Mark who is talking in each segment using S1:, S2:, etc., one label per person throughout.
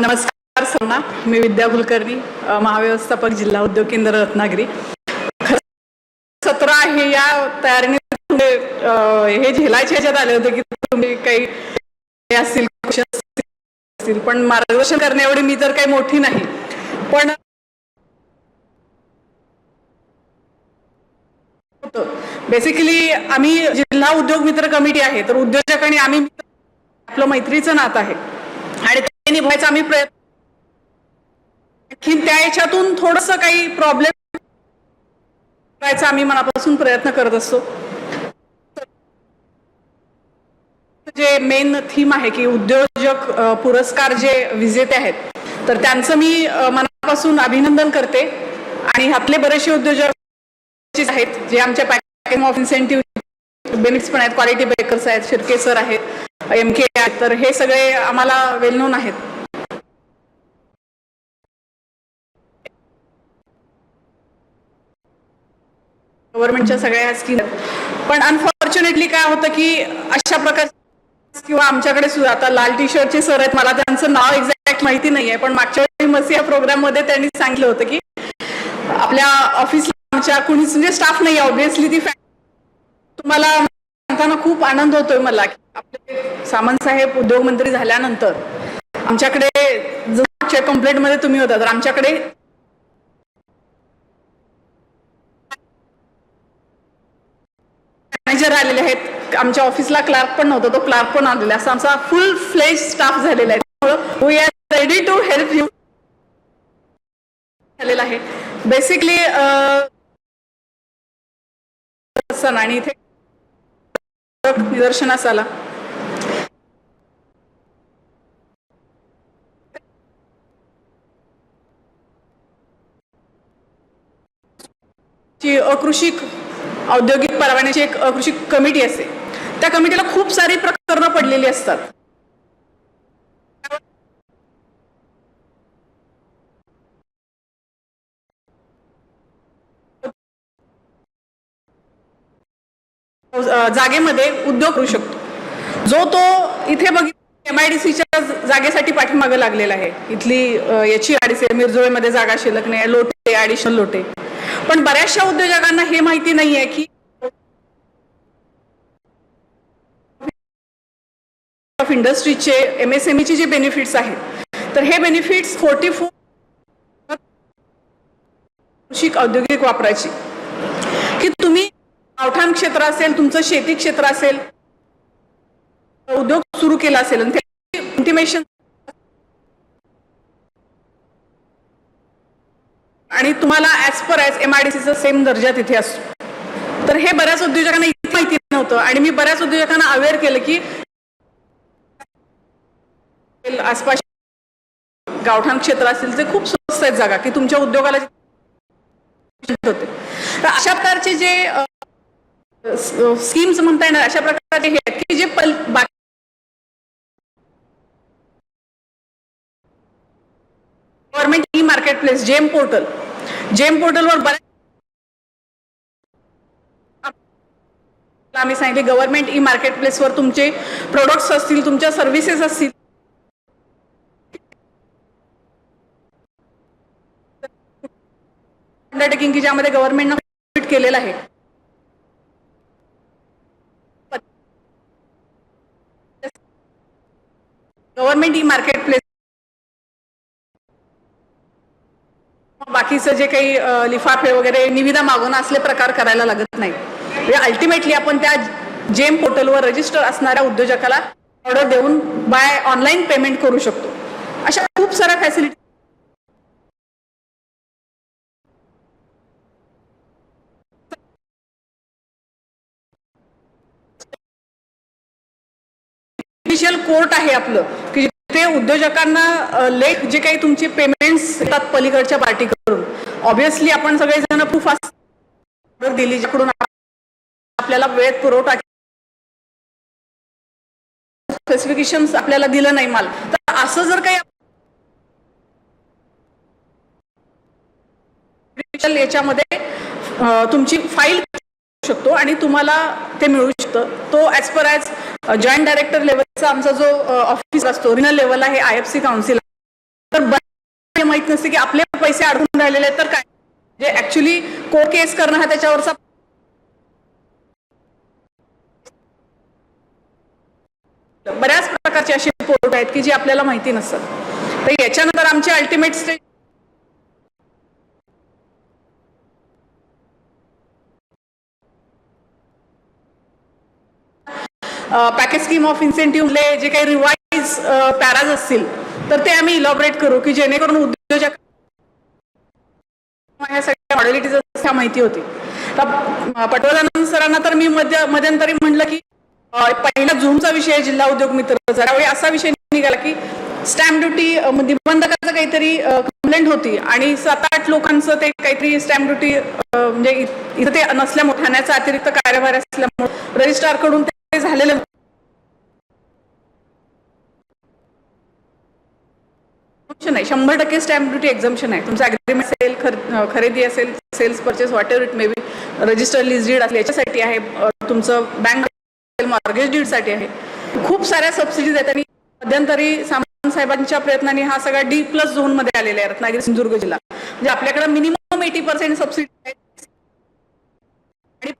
S1: नमस्कार सर्वांना मी विद्या कुलकर्णी महाव्यवस्थापक जिल्हा उद्योग केंद्र रत्नागिरी. सत्र आहे या तयारीने हे झेलायचे ह्याच्यात आले होते की तुम्ही काही असतील असतील. पण मार्गदर्शन करणे एवढी मी तर काही मोठी नाही. पण बेसिकली आम्ही जिल्हा उद्योग मित्र कमिटी आहे तर उद्योजक आणि आम्ही मित्र- आपलं मैत्रीचं नात आहे. आणि निभायचा आम्ही प्रयत्न त्या याच्यातून थोडस काही प्रॉब्लेम करायचा आम्ही मनापासून प्रयत्न करत असतो. जे मेन थीम आहे की उद्योजक पुरस्कार जे विजेते आहेत तर त्यांचं मी मनापासून अभिनंदन करते. आणि ह्यातले बरेचसे उद्योजक आहेत जे आमच्या पॅकेज ऑफ इन्सेंटिव्ह बेनिफिट्स पण आहेत. क्वालिटी ब्रेकर्स आहेत शिर्के सर आहेत एम के आहेत. तर हे सगळे आम्हाला वेल नोन आहेत. गव्हर्नमेंटच्या सगळ्या स्कीम पण अनफॉर्च्युनेटली काय होतं की अशा प्रकार किंवा आमच्याकडे सुद्धा आता लाल टी शर्टचे सर आहेत. मला त्यांचं नाव एक्झॅक्ट माहिती नाही आहे पण मागच्या वेळी मसी या प्रोग्राममध्ये त्यांनी सांगितलं होतं की आपल्या ऑफिसला आमच्या कुणीच म्हणजे स्टाफ नाही ऑब्विसली ती तुम्हाला सांगताना खूप आनंद होतोय मला. की आपले सामंत साहेब उद्योगमंत्री झाल्यानंतर आमच्याकडे जो मागच्या मध्ये तुम्ही होता तर आमच्याकडे मॅनेजर आलेले आहेत. आमच्या ऑफिसला क्लार्क पण नव्हता तो क्लार्क पण आलेला आहे. असा आमचा फुल फ्लेज स्टाफ झालेला आहे. We are ready to help you झालेला आहे. बेसिकली सण आणि इथे निदर्शनास आला. की अकृषिक औद्योगिक परवान्याची एक अकृषिक कमिटी असते. त्या कमिटीला खूप सारी प्रकरणं पडलेली असतात. जागेमध्ये उद्योग करू शकतो. जो तो इथे बघ एम आय डी सीच्या जागेसाठी पाठीमागं लागलेला आहे. इथली याची याची आहे. मिरजोळीमध्ये जागा शिल्लक नाही लोटे ॲडिशनल लोटे. पण बऱ्याचशा उद्योजकांना हे माहिती नाहीये की ऑफ इंडस्ट्रीचे एम एस एम चे जे बेनिफिट्स आहेत तर हे बेनिफिट्स फोर्टी फोर कृषिक औद्योगिक वापराची की तुम्ही गावठाण क्षेत्र असेल तुमचं शेती क्षेत्र असेल उद्योग सुरू केला असेल आणि ते इंटिमेशन आणि तुम्हाला as per as M I D सीचा सेम दर्जा तिथे असतो. तर हे बऱ्याच उद्योजकांना इथे माहिती नव्हतं आणि मी बऱ्याच उद्योजकांना अवेअर केलं की आसपास गावठाण क्षेत्र असतील ते खूप स्वस्त आहेत जागा की तुमच्या उद्योगाला होते. तर अशा प्रकारचे जे स्कीम्स म्हणता येणार अशा प्रकारचे हे आहेत की जे पल बाकी government e market place GeM portal GeM पोर्टलवर बऱ्याच आम्ही सांगितले गव्हर्नमेंट ई मार्केट प्लेसवर तुमचे प्रोडक्ट्स असतील तुमच्या सर्व्हिसेस असतील. अंडरटेकिंग की ज्यामध्ये गव्हर्नमेंटनं केलेलं आहे. गव्हर्नमेंट ई मार्केट प्लेस बाकीचं जे काही लिफाफे वगैरे निविदा मागून असले प्रकार करायला लागत नाही म्हणजे अल्टिमेटली आपण त्या जेम पोर्टलवर रजिस्टर असणाऱ्या उद्योजकाला ऑर्डर देऊन बाय ऑनलाईन पेमेंट करू शकतो. अशा खूप साऱ्या फॅसिलिटी कोर्ट आहे आपलं की ते उद्योजकांना लेट जे काही तुमचे पेमेंट्स येतात पलीकडच्या पार्टी करून ऑब्विसली आपण सगळेजण प्रूफ ऑर्डर दिली जिकडून आपल्याला वेळेत पुरवठा स्पेसिफिकेशन आपल्याला दिलं नाही माल. तर असं जर काही याच्यामध्ये तुमची फाईल शकतो आणि तुम्हाला ते मिळू शकतं. तो as per as joint director लेवलचा आमचा जो ऑफिस असतो रिनल लेवल आहे आय एफ सी काउन्सिल तर बरे माहीत नसते की आपले पैसे अडकून राहिलेले आहेत तर काय? जे ऍक्च्युली कोर्ट केस करणं हा त्याच्यावरचा बऱ्याच प्रकारचे असे पोर्ट आहेत की जी आपल्याला माहिती नसतात. तर याच्यानंतर आमचे ultimate stage package scheme of इन्सेंटिव्हले जे काही रिवाईज पॅराज असतील तर ते आम्ही इलॉबरेट करू की जेणेकरून उद्योजक ह्या सगळ्या मॉडेलिटीज माहिती होती. तर पटवर्धन सरांना तर मी मध्य मध्यंतरी म्हटलं की पहिला झूमचा विषय जिल्हा उद्योग मित्र त्यावेळी असा विषय निघाला की स्टॅम्प ड्युटी निबंधकाचं काहीतरी कंप्लेंट होती आणि सात आठ लोकांचं ते काहीतरी स्टॅम्प ड्युटी म्हणजे इथं ते नसल्यामुळे ठाण्याचा अतिरिक्त कार्यभार असल्यामुळे रजिस्ट्रारकडून ते झालेलं Exemption आहे शंभर टक्के स्टॅम्प ड्युटी एक्झम्पशन आहे. तुमचं अग्रीमेंट असेल खर- खरेदी असेल sales purchase whatever it may be register list deed असेल याच्यासाठी आहे तुमचं बँक मॉर्गेज डीडसाठी आहे. खूप साऱ्या सबसिडीज आहेत आणि मध्यंतरी सामान साहेबांच्या प्रयत्नांनी हा सगळा डी प्लस झोनमध्ये आलेला आहे रत्नागिरी सिंधुदुर्ग जिल्हा. म्हणजे आपल्याकडे मिनिमम एटी पर्सेंट सबसिडी आणि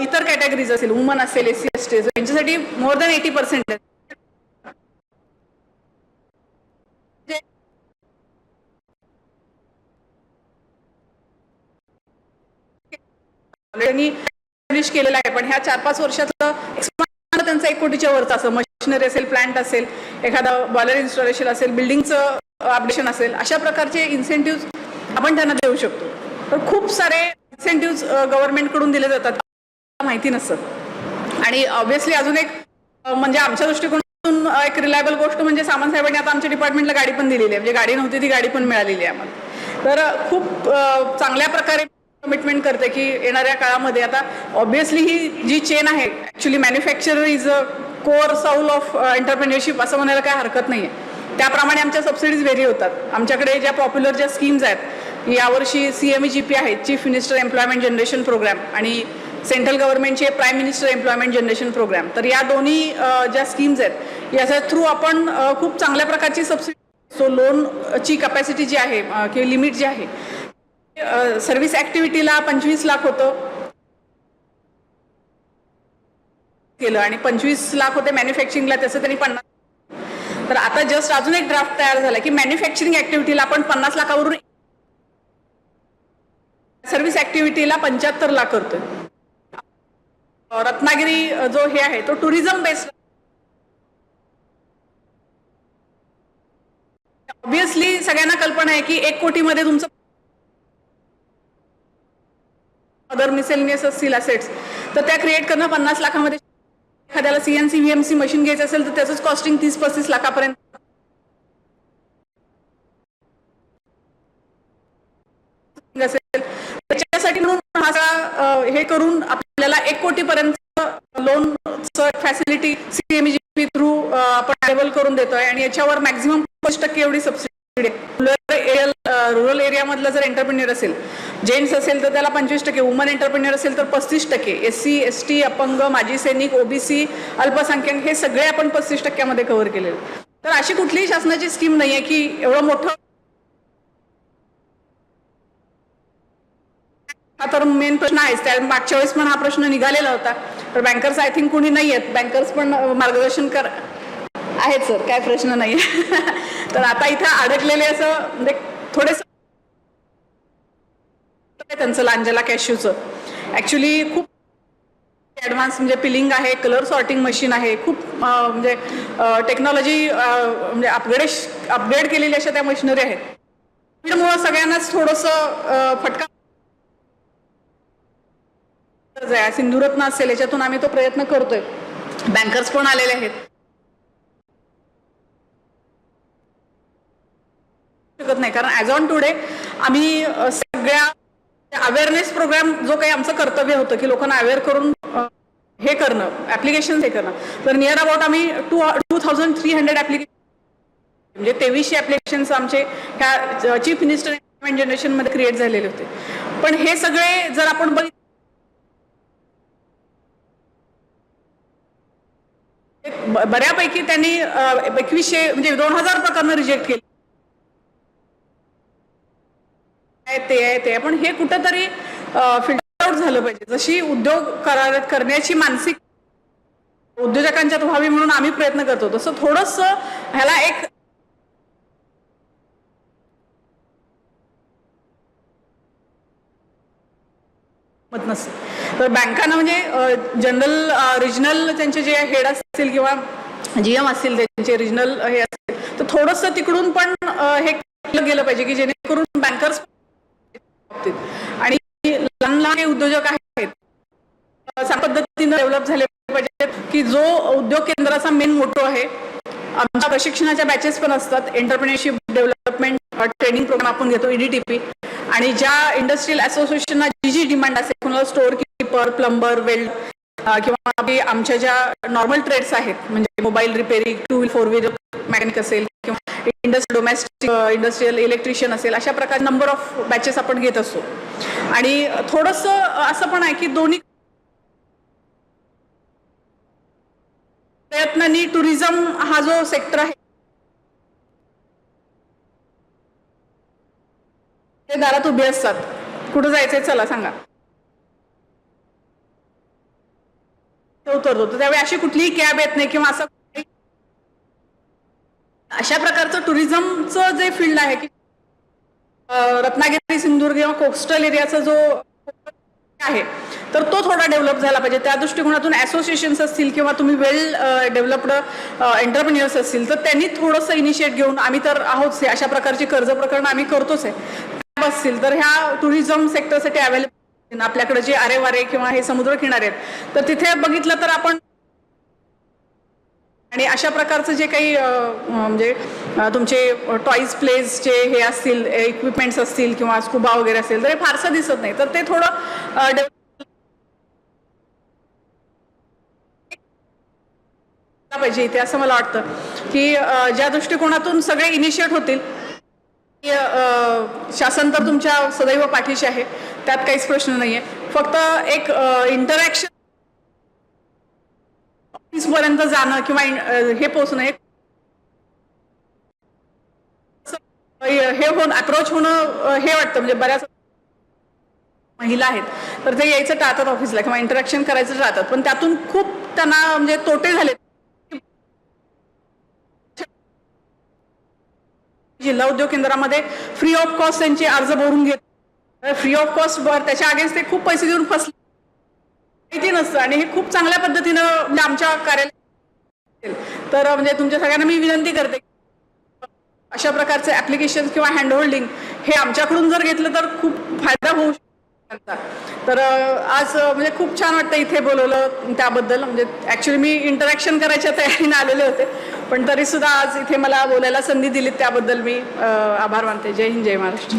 S1: इतर कॅटेगरीज असेल वुमन असेल एस सी एस टी यांच्यासाठी मोर दॅन एटी पर्सेंट त्यांनी पब्लिश केलेलं आहे. पण ह्या चार पाच वर्षातलं त्यांचं एक कोटीच्या वरचं असं. मशिनरी असेल प्लांट असेल एखादा बॉयलर इन्स्टॉलेशन असेल बिल्डिंगचं अपडेशन असेल अशा प्रकारचे इन्सेंटिव्ह आपण त्यांना देऊ शकतो. तर खूप सारे इन्सेंटिव्ह गव्हर्नमेंटकडून दिले जातात. माहिती नसतं. आणि ऑब्व्हियसली अजून एक म्हणजे आमच्या दृष्टिकोनातून एक रिलायबल गोष्ट म्हणजे सामान साहेबांनी आता आमच्या डिपार्टमेंटला गाडी पण दिलेली आहे. म्हणजे गाडी नव्हती ती गाडी पण मिळालेली आहे आम्हाला. तर खूप चांगल्या प्रकारे कमिटमेंट करते की येणाऱ्या काळामध्ये आता ऑब्विसली ही जी चेन आहे actually manufacturer is a core soul of entrepreneurship असं म्हणायला काही हरकत नाही आहे त्याप्रमाणे आमच्या सबसिडीज व्हेरी होतात. आमच्याकडे ज्या पॉप्युलर ज्या स्कीम्स आहेत यावर्षी सी एम जी पी आहेत chief minister employment generation programme आणि सेंट्रल गव्हर्नमेंटचे prime minister employment generation programme तर या दोन्ही uh, ज्या स्कीम्स आहेत याच्या थ्रू आपण uh, खूप चांगल्या प्रकारची सबसिडी सो लोनची कपॅसिटी जी आहे uh, किंवा लिमिट जी आहे सर्व्हिस ऍक्टिव्हिटीला पंचवीस लाख होतं. केलं आणि पंचवीस लाख होते मॅन्युफॅक्चरिंगला त्याचं त्यांनी पन्नास. तर आता जस्ट अजून एक ड्राफ्ट तयार झाला की मॅन्युफॅक्चरिंग ऍक्टिव्हिटीला आपण पन्नास लाखावरून सर्व्हिस ऍक्टिव्हिटीला पंच्याहत्तर लाख करतोय. रत्नागिरी जो हे आहे तो टुरिझम बेस्ड ऑब्विसली सगळ्यांना कल्पना आहे की एक कोटीमध्ये तुमचं अदर मिसेलनियस असतील असेट्स तर त्या क्रिएट करणं पन्नास लाखामध्ये एखाद्याला सीएनसी व्हीएमसी मशीन घ्यायचं असेल तर त्याचंच कॉस्टिंग तीस पस्तीस लाखापर्यंत. असेल. त्याच्यासाठी म्हणून हा हे करून आपल्याला एक कोटीपर्यंत लोन फॅसिलिटी सीएमजीपी थ्रू आपण अवेलेबल करून देतोय. आणि याच्यावर मॅक्झिमम पाच टक्के एवढी सबसिडी आहे. रुरल एरियामधला जर एंटरप्रिन्युअर असेल जेंट्स असेल तर त्याला पंचवीस टक्के वुमन एंटरप्रिन्युअर असेल तर पस्तीस टक्के एस सी एस टी अपंग माजी सैनिक ओबीसी अल्पसंख्याक हे सगळे आपण पस्तीस टक्क्यामध्ये कव्हर केलेले. तर अशी कुठलीही शासनाची स्कीम नाहीये की एवढं मोठं हा तर मेन प्रश्न आहेच. त्या मागच्या वेळेस पण हा प्रश्न निघालेला होता. तर बँकर्स आय थिंक कोणी नाही आहेत बँकर्स पण मार्गदर्शन कर आहेत सर काय प्रश्न नाही तर आता इथं अडकलेले असं म्हणजे थोडेस त्यांचं लांजला कॅश्यूचं ॲक्च्युली खूप ॲडव्हान्स म्हणजे पिलिंग आहे कलर सॉर्टिंग मशीन आहे. खूप म्हणजे टेक्नॉलॉजी म्हणजे अपग्रेड अपग्रेड केलेल्या अशा त्या मशिनरी आहेत. त्यामुळं सगळ्यांनाच थोडंसं फटका सिंधुरत्न असेल याच्यातून आम्ही तो प्रयत्न करतोय. बँकर्स पण आलेले आहेत. शकत नाही. कारण ॲज ऑन टुडे आम्ही सगळ्या अवेअरनेस प्रोग्राम जो काही आमचं कर्तव्य होतं की लोकांना अवेअर करून हे करणं ऍप्लिकेशन हे करणं. तर नियर अबाउट आम्ही two two thousand three hundred application म्हणजे तेवीसशे ऍप्लिकेशन्स आमचे ह्या चीफ मिनिस्टर जनरेशनमध्ये क्रिएट झालेले होते. पण हे सगळे जर आपण बघितलं बऱ्यापैकी त्यांनी एकवीसशे म्हणजे दोन हजार प्रकरणं रिजेक्ट केली. आहे ते आहे ते पण हे कुठंतरी फिल्टर आउट झालं पाहिजे. जशी उद्योग करार करण्याची मानसिक उद्योजकांच्यात व्हावी म्हणून आम्ही प्रयत्न करतो. तसं थोडस ह्याला एक मत नसते. तर बँकांना म्हणजे जनरल रिजनल त्यांचे जे हेड असतील किंवा जीएम असतील त्यांचे रिजनल हे असतील तर थोडंसं तिकडून पण हे केलं गेलं पाहिजे की जेणेकरून बँकर्स आणि लहान लहान उद्योजक आहेत पद्धतीनं डेव्हलप झाले पाहिजेत की जो उद्योग केंद्राचा मेन मोटो आहे आमच्या प्रशिक्षणाच्या बॅचेस पण असतात एंटरप्रिनरशिप डेव्हलपमेंट ट्रेनिंग प्रोग्राम आपण घेतो ईडीटीपी आणि ज्या इंडस्ट्रियल असोसिएशनला जी जी डिमांड असेल कोणाला स्टोअर कीपर प्लंबर वेल्ड किंवा आमच्या ज्या नॉर्मल ट्रेड्स आहेत म्हणजे mobile repairing two wheel four wheeler mechanic असेल किंवा इंडस्ट्री डोमेस्टिक इंडस्ट्रियल इलेक्ट्रिशियन असेल अशा प्रकारे नंबर ऑफ बॅचेस आपण घेत असतो. आणि थोडंसं असं पण आहे की दोन्ही प्रयत्नांनी टुरिझम हा जो सेक्टर आहे ते दारात उभे असतात. कुठं जायचंय चला सांगा. उतरतो. त्यावेळी अशी कुठलीही कॅब येत नाही किंवा असं अशा प्रकारचं टुरिझमचं जे फील्ड आहे की रत्नागिरी सिंधुदुर्ग किंवा कोस्टल एरियाचा जो आहे तर तो थोडा डेव्हलप झाला पाहिजे. त्या दृष्टिकोनातून असोसिएशन्स असतील किंवा तुम्ही वेल डेव्हलप्ड एंटरप्रिन्युअर्स असतील तर त्यांनी थोडंसं इनिशिएट घेऊन आम्ही तर आहोतच आहे. अशा प्रकारची कर्ज प्रकरण आम्ही करतोच आहे. असतील तर ह्या टुरिझम सेक्टरसाठी अवेलेबल आपल्याकडे जे आरे वारे किंवा हे समुद्र किनारे आहेत तर तिथे बघितलं तर आपण आणि अशा प्रकारचं जे काही म्हणजे तुमचे टॉईज प्लेसचे हे असतील इक्विपमेंट्स असतील किंवा स्कुबा वगैरे असेल तर हे फारसं दिसत नाही. तर ते थोडं पाहिजे इथे असं मला वाटतं. की ज्या दृष्टिकोनातून सगळे इनिशिएट होतील शासन तर तुमच्या सदैव पाठीशी आहे त्यात काहीच प्रश्न नाहीये. फक्त एक इंटरॅक्शन पर्यंत जाणं किंवा हे पोचणं हे हे होऊन अप्रोच होणं हे वाटतं. म्हणजे बऱ्याच महिला आहेत. तर ते यायचं टाळतात ऑफिसला किंवा इंटरॅक्शन करायचं टाळतात. पण त्यातून खूप त्यांना म्हणजे तोटे झाले. जिल्हा उद्योग केंद्रामध्ये फ्री ऑफ कॉस्ट त्यांचे अर्ज भरून घेत फ्री ऑफ कॉस्ट भर त्याच्या अगेन्स्ट ते खूप पैसे देऊन फसले. माहिती नसतं आणि हे खूप चांगल्या पद्धतीनं म्हणजे आमच्या कार्यालय तर म्हणजे तुमच्या सगळ्यांना मी विनंती करते अशा प्रकारचे ऍप्लिकेशन किंवा हँडहोल्डिंग हे आमच्याकडून जर घेतलं तर खूप फायदा होऊ शकतो. तर आज म्हणजे खूप छान वाटतं इथे बोलवलं त्याबद्दल. म्हणजे ऍक्च्युली मी इंटरॅक्शन करायच्या तयारीने आलेले होते. पण तरी सुद्धा आज इथे मला बोलायला संधी दिली त्याबद्दल मी आभार मानते. जय हिंद जय महाराष्ट्र.